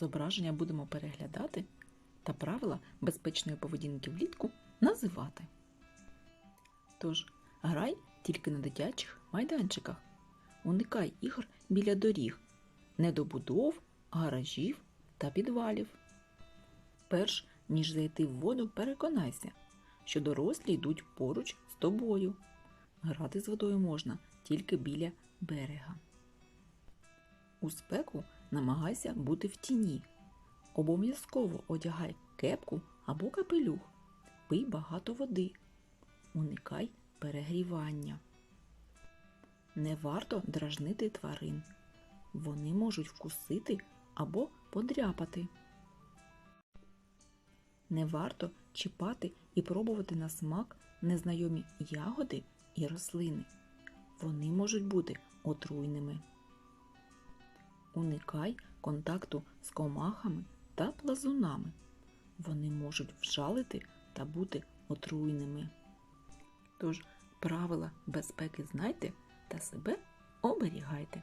зображення будемо переглядати та правила безпечної поведінки влітку називати. Тож, грай тільки на дитячих майданчиках. Уникай ігор біля доріг, недобудов, гаражів та підвалів. Перш ніж зайти в воду, переконайся, що дорослі йдуть поруч з тобою. Грати з водою можна тільки біля берега. У спеку намагайся бути в тіні. Обов'язково одягай кепку або капелюх. Пий багато води. Уникай перегрівання. Не варто дражнити тварин. Вони можуть вкусити або подряпати. Не варто чіпати і пробувати на смак незнайомі ягоди і рослини. Вони можуть бути отруйними. Уникай контакту з комахами та плазунами. Вони можуть вжалити та бути отруйними. Тож правила безпеки знайте та себе оберігайте.